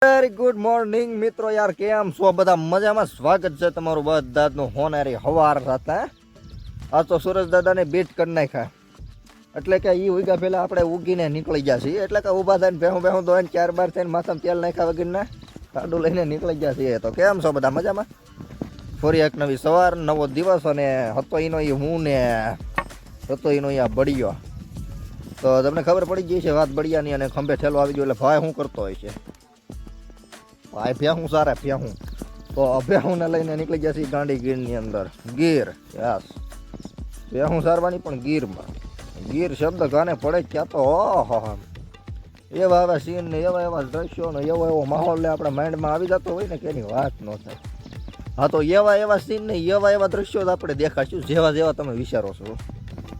Very good morning મિત્રો યાર, કેમ છો? બધા મજામાં? સ્વાગત છે તમારું બધાનું હોનારી હવાર હતા આ તો સુરજ દાદાને બીટ કરી નાખ્યા. એટલે કે એ ઉગ્યા પહેલાં આપણે ઉગીને નીકળી ગયા છીએ. એટલે કે ઊભા થઈને ભેહું ભેહું ધોઈને ચાર બાર થઈને માથામાં તેલ નાખ્યા વગરના કાડું લઈને નીકળી ગયા છીએ. તો કેમ છો બધા મજામાં? ફરી એક નવી સવાર, નવો દિવસ અને હતો એનો એ હું ને હતો એનો આ બળિયો. તો તમને ખબર પડી ગઈ છે, વાત બળિયાની અને ખંભે ઠેલો આવી ગયો, એટલે ભાઈ હું કરતો હોય છે. ભાઈ ભ્યાહું સારા ભ્યાહું તો અભ્યાહુંને લઈને નીકળી ગયા છીએ ગાંડી ગીરની અંદર. ગીર, યસ. ભ્યાહું સારવાની પણ ગીરમાં. ગીર શબ્દ ગાને પડે ક્યાં તો, ઓહો. એવા એવા સીન ને એવા એવા દ્રશ્યો ને એવો એવો માહોલ ને આપણા માઇન્ડમાં આવી જતો હોય ને કે એની વાત ન થાય. હા, તો એવા એવા સીન ને એવા એવા દ્રશ્યો જ આપણે દેખાશું જેવા જેવા તમે વિચારો છો.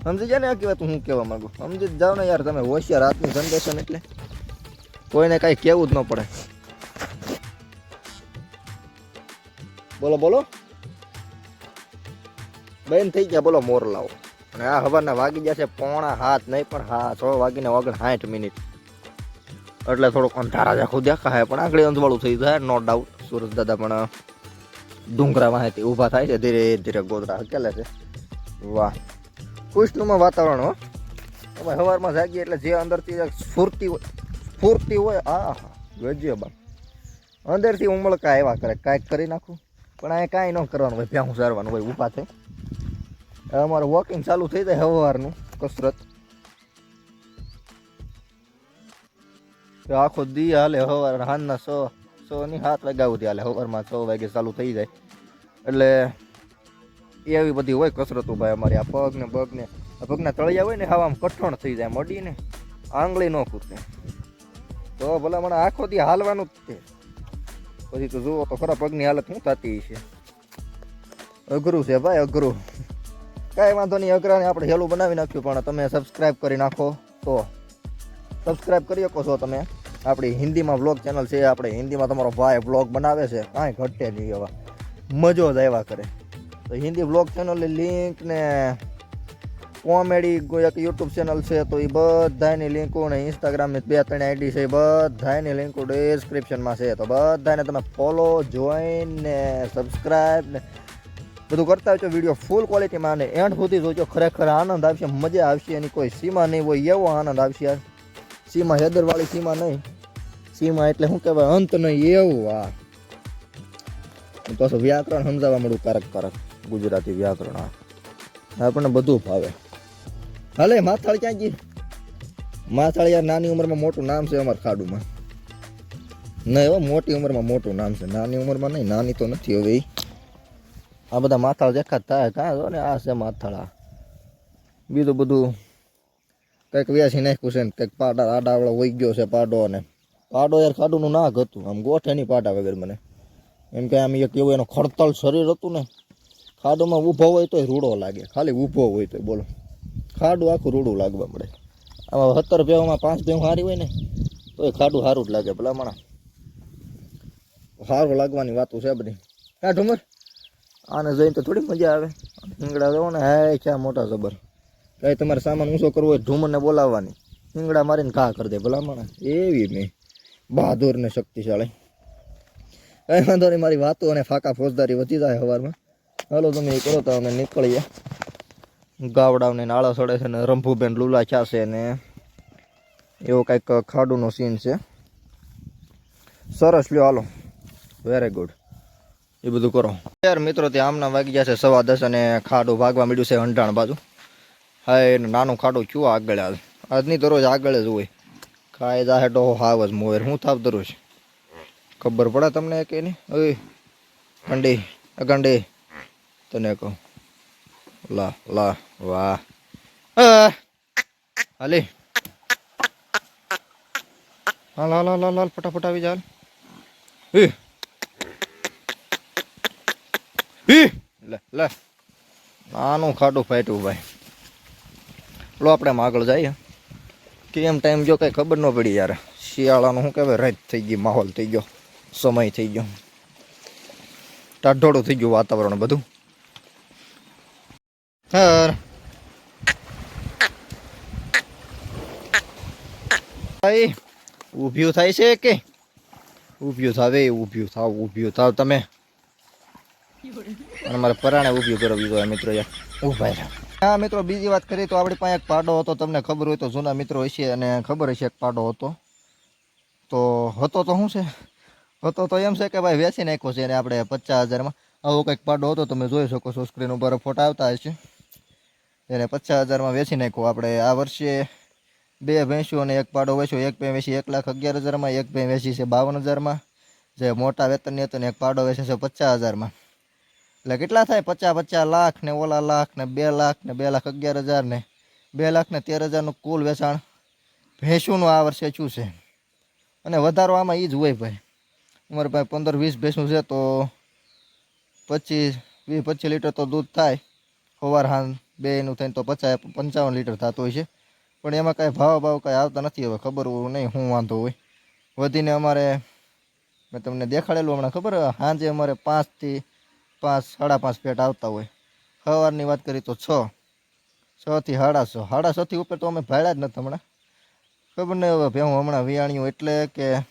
સમજી જાય ને આ કહેવાય હું કહેવા માંગુ? સમજી જ જાઓ ને યાર, તમે હોશિયાર હાથની જનરેશન એટલે. કોઈને કાંઈ કહેવું જ ન પડે. બોલો બોલો. બેન થઈ ગયા, બોલો મોર લાવો અને આ હવારના વાગી જશે પોણા હાથ, નહીં પણ હા છ વાગીને ઓગણ સાઠ મિનિટ. એટલે થોડોક અંધારા દેખા દેખાય પણ આગળ અંધવાળું થઈ જાય નો ડાઉટ સુરત દાદા પણ ડુંગરા વાંહેથી ઊભા થાય છે, ધીરે ધીરે ગોદરા હકેલે છે. વાહ. ખુશનુમાં વાતાવરણ, હો. તમે સવારમાં જાગીએ એટલે જે અંદરથી સ્ફૂર્તિ હોય સ્ફૂર્તિ હોય આ હા ગજબ બા અંદરથી ઉમળકા એવા કરે, કાંઈક કરી નાખું? પણ અહીંયા કાંઈ ન કરવાનું હોય ભ્યાહું સારવાનું હોય, ઊભા થઈ હવે અમારે વોકિંગ ચાલુ થઈ જાય સવારનું કસરત. તો આખો દી હાલે સવાર સાંજના સો સો ની સાત વાગ્યા સુધી હાલે સવારમાં છ વાગે ચાલુ થઈ જાય. એટલે એવી બધી હોય કસરતો ભાઈ અમારી, આ પગ ને પગ ને પગના તળિયા હોય ને આવા આમ કઠણ થઈ જાય, મડીને. આંગળી ન કૂદે તો ભલા મને આખો દી હાલવાનું જ છે. પછી તો જુઓ, તો ખરા પગની હાલત શું થતી છે અઘરું છે ભાઈ, અઘરું. કાંઈ વાંધો નહીં, અઘરાને આપણે હેલું બનાવી નાખ્યું, પણ તમે સબસ્ક્રાઈબ કરી નાખો તો. સબસ્ક્રાઈબ કરી શકો છો તમે. આપણી હિન્દીમાં વ્લોગ ચેનલ છે, આપણે હિન્દીમાં તમારો ભાઈ વ્લોગ બનાવે છે, કાંઈ ઘટે નહીં એવા. મજો જ આવ્યા કરે. તો હિન્દી વ્લોગ ચેનલની લિંક ને કોમેડી એક યુટ્યુબ ચેનલ છે તો એ બધાની લિંકો ને ઇન્સ્ટાગ્રામની બે ત્રણ આઈડી છે, એ બધાની લિંકો ડિસ્ક્રિપ્શનમાં છે. તો બધાને તમે ફોલો જોઈન ને સબસ્ક્રાઈબ ને બધું કરતા હોય વીડિયો ફૂલ ક્વોલિટીમાં અને એન્ડ સુધી જોજો. ખરેખર આનંદ આવશે, મજા આવશે. એની કોઈ સીમા નહીં હોય, એવો આનંદ આવશે યાર. સીમા હેદરવાળી સીમા નહીં. સીમા એટલે શું કહેવાય? અંત નહીં, એવું આ પાછું વ્યાકરણ સમજાવવા મળ્યું કારક કારક. ગુજરાતી વ્યાકરણ આપણને બધું ભાવે હાલે માથાળ ક્યાં ગઈ? માથાળ યાર નાની ઉંમરમાં મોટું નામ છે અમારા ખાડુમાં. નહીં હો, મોટી ઉંમરમાં મોટું નામ છે. નાની ઉંમરમાં નહીં, નાની તો નથી હવે. આ બધા માથાળ દેખાત થાય કાં જો ને, આ છે માથાળા. બીજું બધું કંઈક વ્યાસી નાખ્યું છે ને, કંઈક પાડા આડાવાળો વહી ગયો છે પાડો અને પાડો યાર ખાડુનું નાક હતું, આમ ગોઠે નહીં પાડા વગર મને. એમ કે આમ એક એવું એનું ખડતલ શરીર હતું ને, ખાડોમાં ઊભો હોય તોય રૂડો લાગે, ખાલી ઊભો હોય તો બોલો. ખાડું આખું રૂડું લાગવા મળે. આમાં સત્તર ભેવામાં પાંચ ભેવું સારી હોય ને, તો એ ખાડું સારું જ લાગે ભલામણા સારું લાગવાની વાતો છે બધી. હા ઠુમર આને જોઈને તો થોડી મજા આવે. હિંગડા જવો ને, હે, ક્યાં મોટા જબર. કઈ તમારે સામાન ઊંચો કરવો હોય ઢુમરને બોલાવવાની. હિંગડા મારીને ઘા કરી દે ભલામણા એવી મેં બહાદુર ને શક્તિશાળી. કઈ વાંધો નહીં, મારી વાતો અને ફાકા ફોજદારી વધી જાય સવારમાં હાલો તમે એ કરો તો અમે નીકળીએ. ગાવડાવને નાળા સડે છે ને રંભુબેન લુલા છા ને એવો કંઈક ખાડુનો સીન છે. સરસ લ્યો, હાલો. વેરી ગુડ એ બધું કરો. યાર મિત્રો ત્યાં આમના વાગી જશે સવા દસ અને ખાડું ભાગવા મળ્યું છે અંઢાણ બાજુ. હા એને નાનું ખાડું ક્યું આગળ હાલ આજની દરરોજ આગળ જ હોય. કાંઈ જાહે ડોહો હાવ જ મોર. હું થાપ દરરોજ ખબર પડે તમને કે નહીં? ઓય ગંડી ગંડી તને કહું. લા લા વાહ હાલી હાલ હાલ હાલ હાલ ફટાફટ આવી જા લે નાનું ખાડું ફાટ્યું ભાઈ. લો, આપણે એમ આગળ જઈએ. કેમ ટાઈમ જો કઈ ખબર ન પડી યાર. શિયાળાનું શું કહેવાય, રાત થઈ ગઈ, માહોલ થઈ ગયો, સમય થઈ ગયો. ટાઢોળું થઈ ગયું વાતાવરણ બધું. હા ભાઈ, ઊભ્યું થાય છે કે? ઊભ્યું થાવે ઊભ્યું થાવ ઊભ્યું થાવ તમે. અને મારે પરાણે ઊભ્યું કરાવ્યું હોય, મિત્રો, યાર. ઊભા હા, મિત્રો, બીજી વાત કરીએ તો આપણી પાસે એક પાડો હતો, તમને ખબર હોય તો જૂના મિત્રો હશે અને ખબર હશે એક પાડો હતો. તો હતો તો શું છે? હતો તો એમ છે કે ભાઈ વેચી નાખ્યો છે અને આપણે પચાસ હજારમાં. આવો કંઈક પાડો હતો, તમે જોઈ શકો છો સ્ક્રીન ઉપર ફોટા આવતા હશે. એને પચાસ હજારમાં વેચી નાખ્યો. આપણે આ વર્ષે બે ભેંસું અને એક પાડો વેચ્યો. એક ભેં વેચી એક લાખ અગિયાર હજારમાં, એક ભેં વેચી છે બાવન હજારમાં. જે મોટા વેતનની હતો ને એક પાડો વેચે છે પચાસ હજારમાં. એટલે કેટલા થાય? પચાસ પચાસ લાખ ને ઓલા લાખ ને બે લાખ ને બે લાખ અગિયાર હજાર ને બે લાખ ને તેર હજારનું કુલ વેચાણ ભેંસુનું આ વર્ષે શું છે. અને વધારો આમાં એ જ હોય ભાઈ. અમારી પાસે પંદર, વીસ ભેંસું છે તો પચીસ, વીસ, પચીસ લીટર તો દૂધ થાય. સવાર હાન બેનું થઈને તો પચાસ પંચાવન લીટર થતું હોય છે. પણ એમાં કાંઈ ભાવ ભાવ કાંઈ આવતા નથી, હવે ખબર નહીં શું વાંધો હોય. વધીને અમારે, મેં તમને દેખાડેલું હમણાં ખબર, સાંજે અમારે પાંચથી પાંચ, સાડા પાંચ પેટ આવતા હોય. સવારની વાત કરી તો છ. છથી સાડા છ. સાડા છથી ઉપર તો અમે ભાડ્યા જ નથી હમણાં. ખબર નહીં હવે ભેહું હમણાં વિયાણ્યું એટલે કે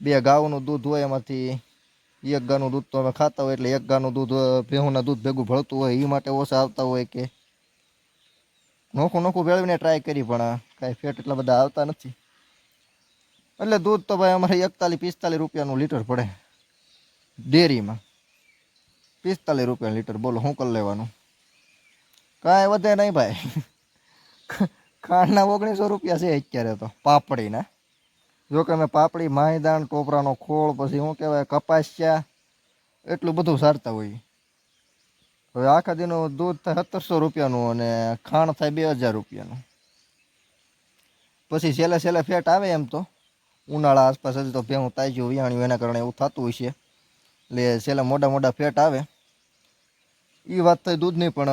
બે ગાઉનું દૂધ હોય એમાંથી, એક ગાનું દૂધ તો અમે ખાતા હોય એટલે એક ગાનું દૂધ, ભેહુંના દૂધ ભેગું ભળતું હોય એ માટે ઓછા આવતા હોય કે નોખું નોખું ભેળવીને ટ્રાય કરી, પણ કાંઈ ફેટ એટલા બધા આવતા નથી. એટલે દૂધ તો ભાઈ અમારે એકતાલીસ, પિસ્તાલીસ રૂપિયાનું લીટર પડે. ડેરીમાં. પિસ્તાલીસ રૂપિયા લીટર, બોલો શું કરી લેવાનું? કાંઈ વધે નહીં ભાઈ. ખાંડના ઓગણીસો રૂપિયા છે અત્યારે તો, પાપડીના. જો કે અમે પાપડી માહીદાણ ટોપરાનો ખોળ, પછી શું કહેવાય કપાસિયા, એટલું બધું સારતા હોઈએ હવે આખા દીનું દૂધ થાય સત્તરસો રૂપિયાનું અને ખાણ થાય બે હજાર રૂપિયાનું. પછી છેલ્લે છેલ્લે ફેટ આવે એમ તો. ઉનાળા આસપાસ હજી તો ભેહું તાજ્યું વિયાણ્યું એના કારણે એવું થતું હોય છે. એટલે છેલ્લે મોટા મોટા ફેટ આવે. એ વાત થઈ દૂધની, પણ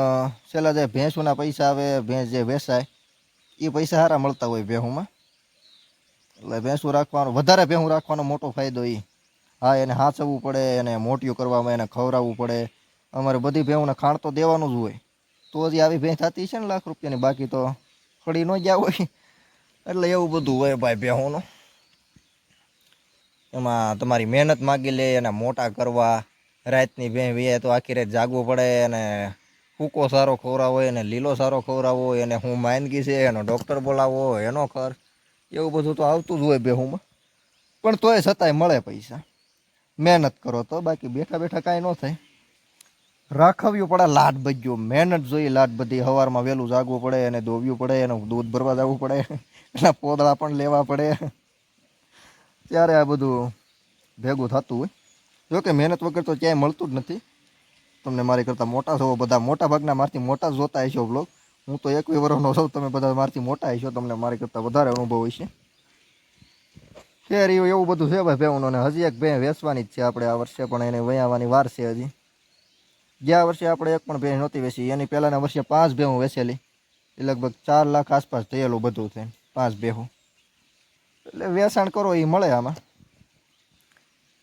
છેલ્લા જે ભેંસોના પૈસા આવે, ભેંસ જે વેચાય એ પૈસા સારા મળતા હોય ભેહુંમાં. એટલે ભેંસું રાખવાનો, વધારે ભેહું રાખવાનો મોટો ફાયદો એ હા, એને હાંચવવું પડે, એને મોટિયું કરવામાં એને ખવડાવવું પડે. અમારે બધી ભેહુંને ખાણ તો દેવાનું જ હોય. તો જ આવી ભેંસ થતી છે ને લાખ રૂપિયાની, બાકી તો ખડી ન ગયા હોય. એટલે એવું બધું હોય ભાઈ ભેહુંનું એમાં તમારી મહેનત માગી લે એને મોટા કરવા, રાતની ભેં વે તો આખી રાત જાગવું પડે અને સૂકો સારો ખવડાવો એને લીલો સારો ખવડાવો એને હું માંદગી છે એનો ડૉક્ટર બોલાવો એનો ખર્ચ. એવું બધું તો આવતું જ હોય બેહુમાં પણ તોય છતાંય મળે પૈસા. મહેનત કરો તો, બાકી બેઠા બેઠા કાંઈ ન થાય. રાખવ્યું પડે, લાટ બજ્યો મહેનત જોઈએ લાટ બધી સવારમાં વહેલું જાગવું પડે એને ધોવ્યું પડે એનું દૂધ ભરવા જવું પડે. એના પોદળા પણ લેવા પડે. ત્યારે આ બધું ભેગું થતું હોય. જોકે મહેનત વગર તો ક્યાંય મળતું જ નથી. તમને મારી કરતાં મોટા છો, બધા મોટા ભાગના મારથી મોટા જોતા હશો બ્લોગ હું તો એકવી વર્ષનો છું, તમે બધા મારથી મોટા હશો, તમને મારી કરતાં વધારે અનુભવ હશે. ખેર એવું એવું બધું છે ભાઈ ભેવનો ને હજી એક ભે વેચવાની જ છે આપણે આ વર્ષે, પણ એને વયાવાની વાર છે હજી. ગયા વર્ષે આપણે એક પણ ભેંસ નહોતી વેચી. એની પહેલાંના વર્ષે પાંચ ભેહું વેચેલી. એ લગભગ ચાર લાખ આસપાસ થયેલું બધું થઈને પાંચ ભેહું એટલે વેચાણ કરો એ મળે આમાં.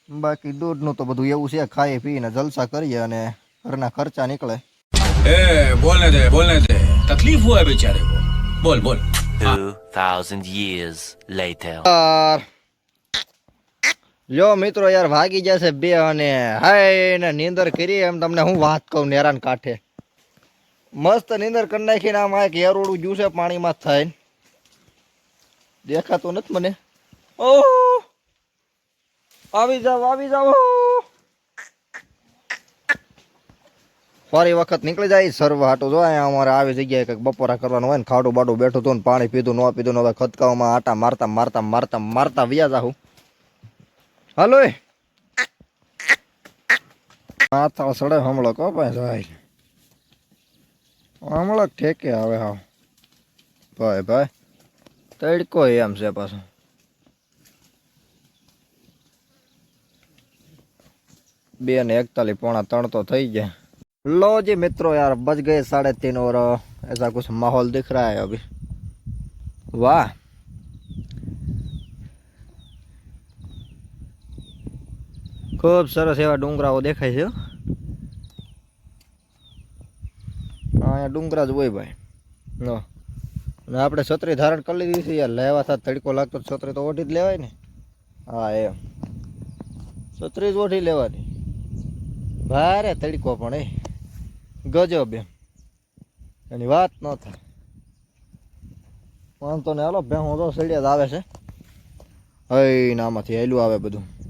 બાકી દૂધનું તો બધું એવું છે ખાઈ પીને જલસા કરીએ અને ઘરના ખર્ચા નીકળે. એ બોલને દે બોલને દે. તકલીફ હોય બેચારે બોલ બોલ. 2000 years later. લ્યો મિત્રો યાર ભાગી જશે બે અને હાય ને નીંદર કરી એમ તમને હું વાત કહું નેરાન કાંઠે. મસ્ત નીંદર કરી નાખીને આમ એક એરોડું જ્યુ છે પાણીમાં થાય. દેખાતું નથી મને. ઓહ! આવી જાવ આવી જાવ ફરી વખત નીકળી જાય સર્વ હાટું. જો અમારે આવી જગ્યાએ કંઈક બપોરા કરવાનું હોય ને ખાડું બાડું બેઠું હતું ને પાણી પીધું, ન પીધું, ને હવે ખતકાઓમાં આટા મારતા મારતા મારતા મારતા વ્યાજા જાહું. હાલો એ માથા સડે હમળો કો ભાઈ ભાઈ હમળો ઠેકે આવે હા ભાઈ ભાઈ તડકો એમ છે પાછો બે ને એકતાલીસ પોણા ત્રણ તો થઈ ગયા लो जी मित्रों यार बज गए साढ़े तीन और ऐसा कुछ माहौल दिख रहा है अभी वाह ખૂબ સરસ એવા ડુંગરાઓ દેખાય છે. અહીંયા ડુંગરા જ હોય ભાઈ. અને આપણે છત્રી ધારણ કરી લીધી છે યાર. લેવા સાથે તડકો લાગતો છત્રી તો ઓઢી જ લેવાય ને. હા, એમ. છત્રી જ ઓઢી લેવાની. ભારે તડકો પણ, એ. ગજબ એમ. એની વાત ન થાય. વાંધો ને હાલો. ભેહું તો સળિયા આવે છે. હઈ નામાંથી હેલું આવે બધું.